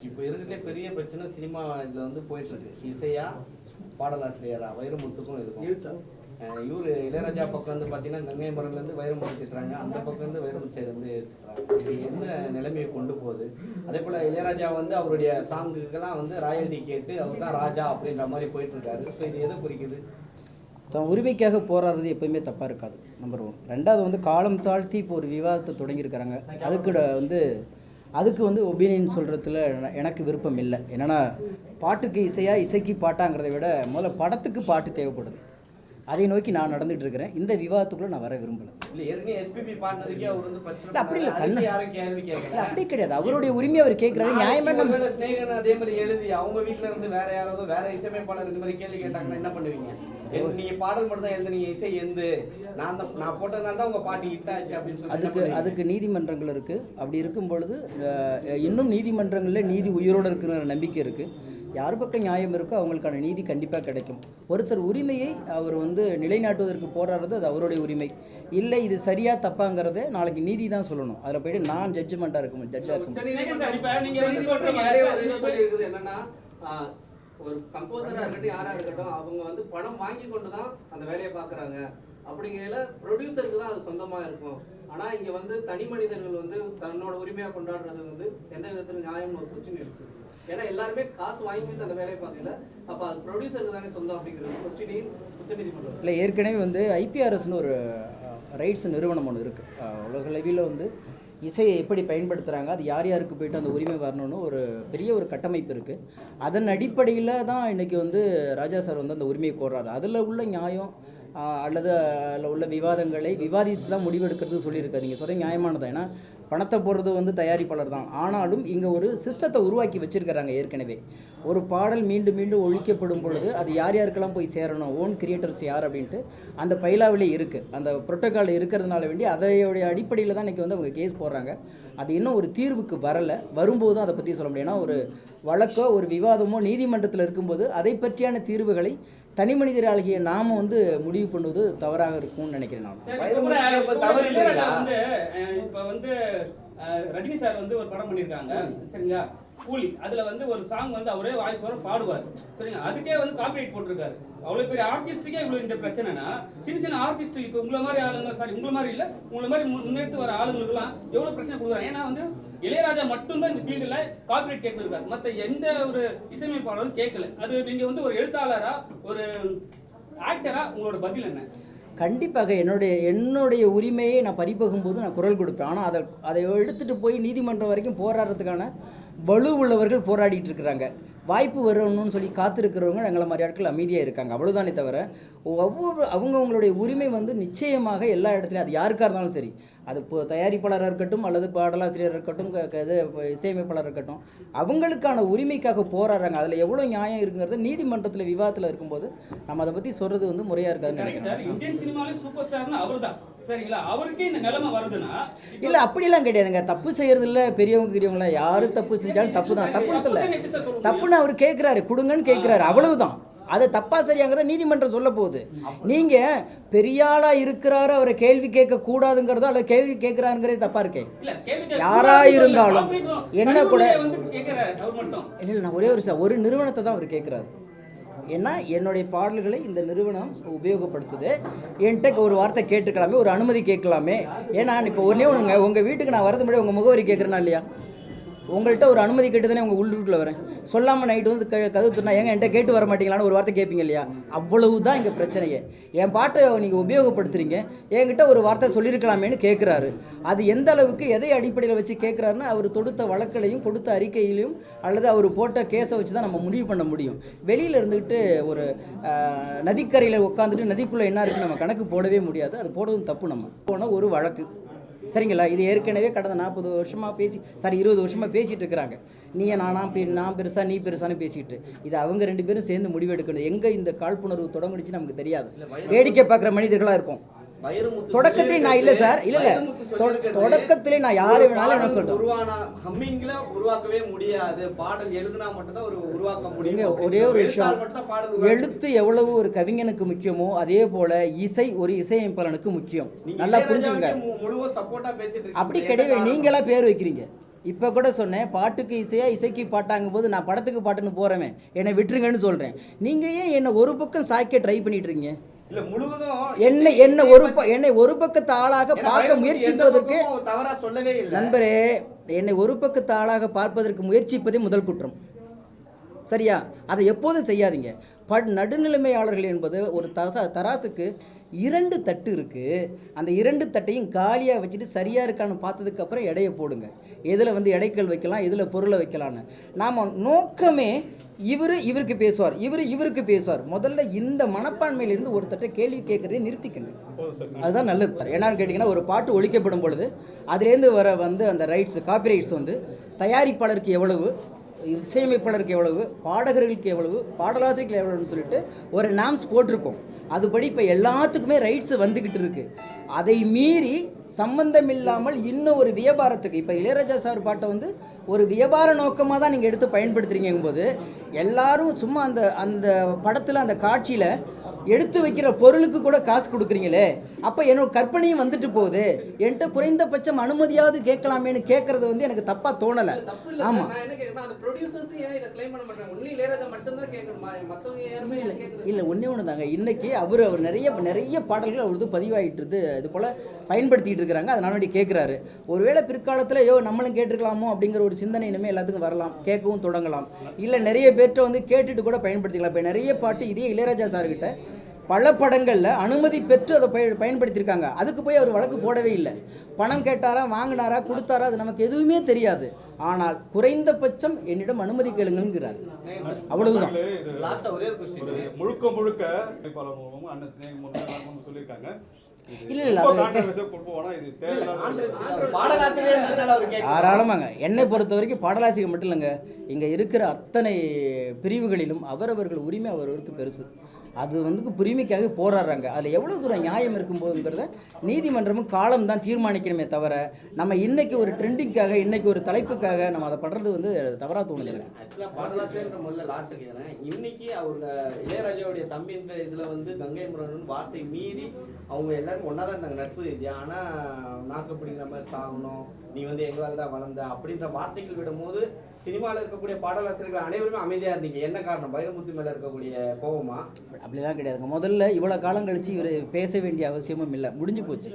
இப்போ இருக்கிற பெரிய பிரச்சனை சினிமா இதுல வந்து போயிட்டு இருக்கு. இசையா பாடலாசிரியரா வைரமுத்துக்கும் இருக்கும் இவரு இளையராஜா பக்கம் வந்து பாத்தீங்கன்னா கங்கை மரம்ல இருந்து வைரமுத்து திட்டுறாங்க அந்த பக்கம் இருந்து வைரமுத்து சைடு வந்து. இது என்ன நிலைமையை கொண்டு போகுது? அதே போல இளையராஜா வந்து அவருடைய சாங்குக்கெல்லாம் வந்து ராயல்டி கேட்டு அவர் தான் ராஜா அப்படின்ற மாதிரி போயிட்டு இருக்காரு. ஸோ இது எதை குறிக்குது? தன் உரிமைக்காக போராடுறது எப்பயுமே தப்பாக இருக்காது. நம்பர் ஒன் ரெண்டாவது வந்து காலம் தாழ்த்தி இப்போ ஒரு விவாதத்தை தொடங்கியிருக்கிறாங்க. அதுக்கு ட- வந்து அதுக்கு வந்து ஒப்பீனியன் சொல்கிறதுல எனக்கு விருப்பம் இல்லை. என்னென்னா பாட்டுக்கு இசையாக இசைக்கு பாட்டாங்கிறதை விட முதல்ல படத்துக்கு பாட்டு தேவைப்படுது. அதை நோக்கி நான் நடந்துட்டு இருக்கிறேன். இந்த விவாதத்துக்குள்ளே நான் வர விரும்பலை. அப்படி இல்ல. தன்னை- இல்லை அப்படி கிடையாது. அவருடைய உரிமையை அவர் கேட்குறாரு. நியாயமான நம்ம அதே மாதிரி எழுதி அவங்க வீட்ல இருந்து வேற யாராவது வேற இசையமைப்பாளர் இந்த மாதிரி கேள்வி கேட்டாங்கன்னா என்ன பண்ணுவீங்க? நீங்க பாடல் மட்டும் தான் எழுதுனீங்க இசை எந்து? நான் தான் நான் போட்டதுனால தான் உங்க பாட்டு ஹிட் ஆச்சு அப்படின்னு சொல்லி என்ன அதுக்கு? அதுக்கு நீதிமன்றங்கள் இருக்குது அப்படி இருக்கும் பொழுது இன்னும் நீதிமன்றங்களில் நீதி உயிரோடு இருக்கிற நம்பிக்கை இருக்குது யார் பக்கம் நியாயம் இருக்கோ அவங்களுக்கான நீதி கண்டிப்பாக கிடைக்கும். ஒருத்தர் உரிமையை அவர் வந்து நிலைநாட்டுவதற்கு போராடுறது அது அவருடைய உரிமை. இல்லை இது சரியா தப்பாங்கிறத நாளைக்கு நீதி தான் சொல்லணும். அதில் போயிட்டு நான் ஜட்ஜ்மெண்ட்டாக இருக்கும் ஜட்ஜாக இருக்கும். ஒரு இது இப்ப- சொல்லியிருக்குது என்னன்னா ஆஹ், ஒரு கம்போசரா இருக்கட்டும் யாரா இருக்கட்டும் அவங்க வந்து பணம் வாங்கி கொண்டு தான் அந்த வேலையை பார்க்கறாங்க அப்படிங்கையில ப்ரொடியூசருக்கு தான் அது சொந்தமாக இருக்கும் ஆனால் இங்கே வந்து தனி மனிதர்கள் வந்து தன்னோட உரிமையாக கொண்டாடுறது வந்து எந்த விதத்தில் நியாயம்னு ஒரு கொஸ்டின் இருக்குது ஏன்னா எல்லாருமே காசு வாங்கிட்டு அந்த வேலையை பார்க்கல. அப்போ அது ப்ரொடியூசருக்கு தானே சொந்தம் அப்படிங்கிறது கொஸ்டினையும் உச்சநீதிமன்றம் இல்லை ஏற்கனவே வந்து ஐபிஆர்எஸ்னு ஒரு ரைட்ஸ் நிறுவனம் ஒன்று இருக்குது உலகளவில் வந்து இசையை எப்படி பயன்படுத்துகிறாங்க அது யார் யாருக்கு போயிட்டு அந்த உரிமை வரணும்னு ஒரு பெரிய ஒரு கட்டமைப்பு இருக்குது அதன் அடிப்படையில் தான் இன்றைக்கி வந்து ராஜா சார் வந்து அந்த உரிமையை கோர்றாரு. அதில் உள்ள நியாயம் அல்லது அதில் உள்ள விவாதங்களை விவாதித்து தான் முடிவெடுக்கிறது சொல்லியிருக்காரு. நீங்கள் சொல்கிற நியாயமானது? ஏன்னா பணத்தை போடுறது வந்து தயாரிப்பாளர் தான். ஆனாலும் இங்கே ஒரு சிஸ்டத்தை உருவாக்கி வச்சிருக்கிறாங்க ஏற்கனவே. ஒரு பாடல் மீண்டும் மீண்டும் ஒழிக்கப்படும் பொழுது அது யார் யாருக்கெல்லாம் போய் சேரணும்? ஓன் கிரியேட்டர்ஸ் யார் அப்படின்ட்டு அந்த பைலாவிலே இருக்குது அந்த புரோட்டோக்கால் இருக்கிறதுனால வேண்டி அதையோடைய அடிப்படையில் தான் இன்றைக்கி வந்து அவங்க கேஸ் போடுறாங்க. அது இன்னும் ஒரு தீர்வுக்கு வரலை. வரும்போது தான் அதை பற்றி சொல்ல முடியும். ஏன்னா ஒரு வழக்கோ ஒரு விவாதமோ நீதிமன்றத்தில் இருக்கும்போது அதை பற்றியான தீர்வுகளை தனி மனிதராகிய நாம வந்து முடிவு பண்ணுவது தவறாக இருக்கும்னு நினைக்கிறேன் நான். இப்ப? வந்து ரஜினி சார் வந்து ஒரு படம் பண்ணிருக்காங்க சரிங்களா? கூலி. அதுல வந்து ஒரு சாங் வந்து அவரே வாய்ஸ் வர பாடுவார். சரிங்களா? அதுக்கே வந்து காப்பிரைட் போட்டிருக்காரு. அவ்வளோ பெரிய ஆர்டிஸ்ட்டுக்கே இவ்வளோ இந்த பிரச்சனைனா சின்ன சின்ன ஆர்டிஸ்ட் இப்போ உங்களை மாதிரி ஆளுங்க சாரி உங்களை மாதிரி இல்லை உங்களை மாதிரி முன்னெடுத்து வர ஆளுங்களுக்குலாம் எவ்வளோ பிரச்சனை கொடுக்குறாங்க? ஏன்னா வந்து இளையராஜா மட்டும்தான் இந்த ஃபீல்டில் காப்பிரைட் கேட்டிருக்காரு. மற்ற எந்த ஒரு இசையமைப்பாளரும் கேட்கல. அது நீங்கள் வந்து ஒரு எழுத்தாளரா ஒரு ஆக்டரா உங்களோட பதில் என்ன? கண்டிப்பாக என்னுடைய என்னுடைய உரிமையை நான் பறிபோகும்போது நான் குரல் கொடுப்பேன். ஆனால் அதை அதை எடுத்துகிட்டு போய் நீதிமன்றம் வரைக்கும் போராடுறதுக்கான வலு உள்ளவர்கள் போராடிட்டு இருக்கிறாங்க. வாய்ப்பு வரணும்னு சொல்லி காத்திருக்கிறவங்க எங்களை மாதிரி ஆட்கள் அமைதியாக இருக்காங்க. அவ்வளோதானே தவிர ஒவ்வொரு அவங்கவுங்களுடைய உரிமை வந்து நிச்சயமாக எல்லா இடத்துலையும் அது யாருக்காக இருந்தாலும் சரி அது இப்போ தயாரிப்பாளராக இருக்கட்டும் அல்லது பாடலாசிரியராக இருக்கட்டும் க- இது இசையமைப்பாளர் இசையமைப்பாளராக இருக்கட்டும் அவங்களுக்கான உரிமைக்காக போராடுறாங்க. அதில் எவ்வளோ நியாயம் இருக்குங்கிறது நீதிமன்றத்தில் விவாதத்தில் இருக்கும்போது நம்ம அதை பற்றி சொல்கிறது வந்து முறையாக இருக்காதுன்னு நினைக்கிறேன். சரிங்களா? அவருக்கே இந்த நிலைமை வருதுன்னா இல்லை அப்படிலாம் கிடையாதுங்க. தப்பு செய்யறதில்ல பெரியவங்க பெரியவங்கள யாரு தப்பு செஞ்சாலும் தப்பு தான். தப்புன்னு சொல்ல தப்புன்னு அவர் கேட்குறாரு கொடுங்கன்னு கேட்குறாரு அவ்வளவுதான். அது தப்பா சரியாங்கிறத நீதிமன்றம் சொல்ல போகுது. நீங்க பெரியாளா இருக்கிறாரு அவரை கேள்வி கேட்க கூடாதுங்கிறதோ அல்லது கேள்வி கேட்கிறாருங்கிறதே தப்பா இருக்கே. இல்ல, யாரா இருந்தாலும் என்ன கூட- இல்லை இல்லை, நான் ஒரே ஒரு ஒரு நிறுவனத்தை தான் அவர் கேட்குறாரு ஏன்னா என்னுடைய பாடல்களை இந்த நிறுவனம் உபயோகப்படுத்துது. என்கிட்ட ஒரு வார்த்தை கேட்டுக்கலாமே ஒரு அனுமதி கேட்கலாமே. ஏன்னா இப்போ ஒன்றே ஒன்றுங்க உங்கள் வீட்டுக்கு நான் வரது முன்னாடி உங்கள் முகவரி கேட்குறேன்னா இல்லையா? உங்கள்கிட்ட ஒரு அனுமதி கேட்டு தானே உங்கள் உள்ளூருக்குள்ளே வரேன். சொல்லாமல் நைட்டு வந்து க கதவு துணா ஏங்க என்கிட்ட கேட்டு வர மாட்டீங்களான்னு ஒரு வார்த்தை கேட்பீங்க இல்லையா? அவ்வளவு தான் இங்கே பிரச்சனையே. என் பாட்டை நீங்கள் உபயோகப்படுத்துறீங்க. என்கிட்ட ஒரு வார்த்தை சொல்லியிருக்கலாமேன்னு கேட்குறாரு அது எந்த அளவுக்கு எதை அடிப்படையில் வச்சு கேட்குறாருன்னா அவர் தொடுத்த வழக்கிலையும் கொடுத்த அறிக்கையிலையும் அல்லது அவர் போட்ட கேஸை வச்சு தான் நம்ம முடிவு பண்ண முடியும். வெளியில் இருந்துக்கிட்டு ஒரு நதிக்கரையில் உட்காந்துட்டு நதிக்குள்ளே என்ன இருக்குன்னு நம்ம கணக்கு போடவே முடியாது. அது போடுறதும் தப்பு நம்ம. போன ஒரு வழக்கு. சரிங்களா? இது ஏற்கனவே கடந்த நாற்பது வருஷமாக பேசி சாரி இருபது வருஷமாக பேசிகிட்டு இருக்கிறாங்க. நீயே நானா பெ நான் பெருசா நீ பெருசான்னு பேசிக்கிட்டு. இது அவங்க ரெண்டு பேரும் சேர்ந்து முடிவெடுக்கணும். எங்கே இந்த காழ்ப்புணர்வு தொடங்குனுச்சு நமக்கு தெரியாது. வேடிக்கை பார்க்குற மனிதர்களாக இருக்கும். தொடக்கத்திலே நான் இல்லை சார். இல்லை இல்லை. தொடக்கத்திலே நான் யாரை வேணாலும் என்ன பாடல் சொல்கிறேன் உருவானா ஹம்மிங்ல உருவாக்கவே முடியாது. பாடல் எழுதுனா மட்டும்தான் ஒரு உருவாக்க முடியும். ஒரே ஒரு விஷயம். எழுத்து எவ்வளவு ஒரு கவிஞனுக்கு முக்கியமோ அதே போல இசை ஒரு இசையமைப்பாளனுக்கு முக்கியம். நீங்க நல்லா இருக்கீங்க. அப்படி காரணம்? நீங்களா பேர் வைக்கிறீங்க. இப்போ கூட சொன்னேன் பாட்டுக்கு இசையா இசைக்கு பாட்டாங்கும் போது நான் படத்துக்கு பாட்டுன்னு போகிறவன் என்னை விட்டுருங்கன்னு சொல்கிறேன் நீங்கள் ஏன் என்னை ஒரு பக்கம் சாய்க்க ட்ரை பண்ணிட்டு இருக்கீங்க? என்னை என்னை ஒரு என்னை ஒரு பக்கத்து ஆளாக பார்க்க முயற்சிப்பதற்கு நண்பரே என்னை ஒரு பக்கத்து ஆளாக பார்ப்பதற்கு முயற்சிப்பதே முதல் குற்றம். சரியா? அதை எப்போதும் செய்யாதீங்க. பட் நடுநிலைமையாளர்கள் என்பது ஒரு தரசா தராசுக்கு இரண்டு தட்டு இருக்குது அந்த இரண்டு தட்டையும் காலியாக வச்சுட்டு சரியாக இருக்கான்னு பார்த்ததுக்கப்புறம் எடையை போடுங்க. எதில் வந்து எடைக்கல் வைக்கலாம் எதில் பொருளை வைக்கலான்னு நாம் நோக்கமே இவர் இவருக்கு பேசுவார் இவர் இவருக்கு பேசுவார். முதல்ல இந்த மனப்பான்மையிலிருந்து ஒரு தட்டை கேள்வி கேட்குறதே நிறுத்திக்கங்க. அதுதான் நல்லது. சார் என்னன்னு கேட்டிங்கன்னா ஒரு பாட்டு ஒழிக்கப்படும் பொழுது அதுலேருந்து வர வந்து அந்த ரைட்ஸ் காப்பி ரைட்ஸ் வந்து தயாரிப்பாளருக்கு எவ்வளவு? இசையமைப்பாளருக்கு எவ்வளவு பாடகர்களுக்கு எவ்வளவு பாடலாசிரியர்கள் எவ்வளவுன்னு சொல்லிட்டு ஒரு நாம்ஸ் போட்டிருக்கோம். அதுபடி இப்போ எல்லாத்துக்குமே ரைட்ஸ் வந்துக்கிட்டு இருக்கு. அதை மீறி சம்பந்தம் இல்லாமல் இன்னும் ஒரு வியாபாரத்துக்கு இப்போ இளையராஜா சார் பாட்டை வந்து ஒரு வியாபார நோக்கமாக தான் நீங்கள் எடுத்து பயன்படுத்துறீங்கும் போது எல்லாரும் சும்மா அந்த அந்த படத்தில் அந்த காட்சியில் எடுத்து வைக்கிற பொருளுக்கு கூட காசு கொடுக்குறீங்களே அப்போ என்னோட கற்பனையும் வந்துட்டு போகுது. என்கிட்ட குறைந்தபட்சம் அனுமதியாவது கேட்கலாமேன்னு கேட்கறது வந்து எனக்கு தப்பாக தோணலை. ஆமாம் இல்லை. ஒன்றே ஒன்று தாங்க இன்றைக்கி அவர் அவர் நிறைய நிறைய பாடல்கள் அவரது பதிவாயிட்டுருது இது போல் பயன்படுத்திட்டு இருக்கிறாங்க அதனால வேண்டி கேட்குறாரு. ஒருவேளை பிற்காலத்தில் யோ நம்மளும் கேட்டிருக்கலாமோ அப்படிங்கிற ஒரு சிந்தனை இனிமேல் எல்லாத்துக்கும் வரலாம். கேட்கவும் தொடங்கலாம். இல்லை நிறைய பேர்கிட்ட வந்து கேட்டுட்டு கூட பயன்படுத்திக்கலாம். இப்போ நிறைய பாட்டு இதே இளையராஜா சார்கிட்ட பல படங்களில் அனுமதி பெற்று அதை பய பயன்படுத்தியிருக்காங்க. அதுக்கு போய் அவர் வழக்கு போடவே இல்லை. பணம் கேட்டாரா வாங்கினாரா கொடுத்தாரா அது நமக்கு எதுவுமே தெரியாது. ஆனால் குறைந்தபட்சம் என்னிடம் அனுமதி கேளுங்கிறார் அவ்வளவுதான். முழுக்க முழுக்க சொல்லியிருக்காங்க. இல்ல, தாராளமாங்க. என்னை பொறுத்த வரைக்கும் பாடலாசிரியர் மட்டும் இல்லைங்க. இங்கே இருக்கிற அத்தனை பிரிவுகளிலும் அவரவர்கள் உரிமை அவரவருக்கு பெருசு. அது வந்து உரிமைக்காக போராடுறாங்க. அதில் எவ்வளோ தூரம் நியாயம் இருக்கும்போதுங்கிறத நீதிமன்றமும் காலம் தான் தீர்மானிக்கணுமே தவிர நம்ம இன்னைக்கு ஒரு ட்ரெண்டிங்காக இன்னைக்கு ஒரு தலைப்புக்காக நம்ம அதை பண்ணுறது வந்து தவறாக தோணுது இன்னைக்கு அவங்க இளையராஜாவுடைய தம்பின்ற இதுல வந்து கங்கை முரணன் வார்த்தை மீறி அவங்க எல்லாரும் ஒன்றா தான் இருந்தாங்க நட்பு ரீதியா ஆனால் நாக்கு பிடிக்கிற மாதிரி சாகணும் நீ வந்து எங்களால் தான் வளர்ந்த அப்படின்ற வார்த்தைகள் விடும்போது சினிமாவில் இருக்கக்கூடிய பாடலாசிரியர்கள் அனைவருமே அமைதியாக இருந்தீங்க. என்ன காரணம்? வைரமுத்து மேலே இருக்கக்கூடிய கோபமா? அப்படிலாம் கிடையாதுங்க. முதல்ல இவ்வளோ காலம் கழித்து இவர் பேச வேண்டிய அவசியமும் இல்லை. முடிஞ்சு போச்சு.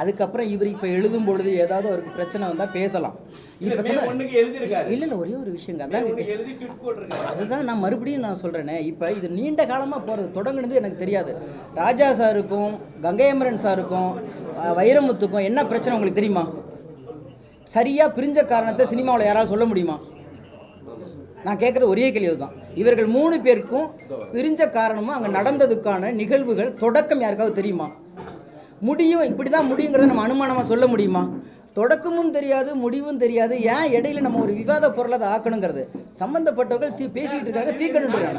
அதுக்கப்புறம் இவர் இப்போ எழுதும் பொழுது ஏதாவது அவருக்கு பிரச்சனை வந்தால் பேசலாம். இப்போ இல்லை இல்லை ஒரே ஒரு விஷயங்க. போட்டிருக்காரு. அதுதான் நான் மறுபடியும் நான் சொல்கிறேனே இப்போ இது நீண்ட காலமாக போகிறது தொடங்குனது எனக்கு தெரியாது. ராஜா சாருக்கும் கங்கையமரன் சாருக்கும் வைரமுத்துக்கும் என்ன பிரச்சனை உங்களுக்கு தெரியுமா? சரியாக பிரிஞ்ச காரணத்தை சினிமாவில் யாராவது சொல்ல முடியுமா? நான் கேட்குறது ஒரே கேள்வி தான் இவர்கள் மூணு பேருக்கும் பிரிஞ்ச காரணமும் அங்கே நடந்ததுக்கான நிகழ்வுகள் தொடக்கம் யாருக்காவது தெரியுமா? முடியும் இப்படி தான் முடியுங்கிறத நம்ம அனுமானமாக சொல்ல முடியுமா? தொடக்கமும் தெரியாது முடிவும் தெரியாது. ஏன் இடையில நம்ம ஒரு விவாத பொருளை அதை ஆக்கணுங்கிறது? சம்மந்தப்பட்டவர்கள் தீ பேசிக்கிட்டு இருக்காங்க தீக்கணுன்றாங்க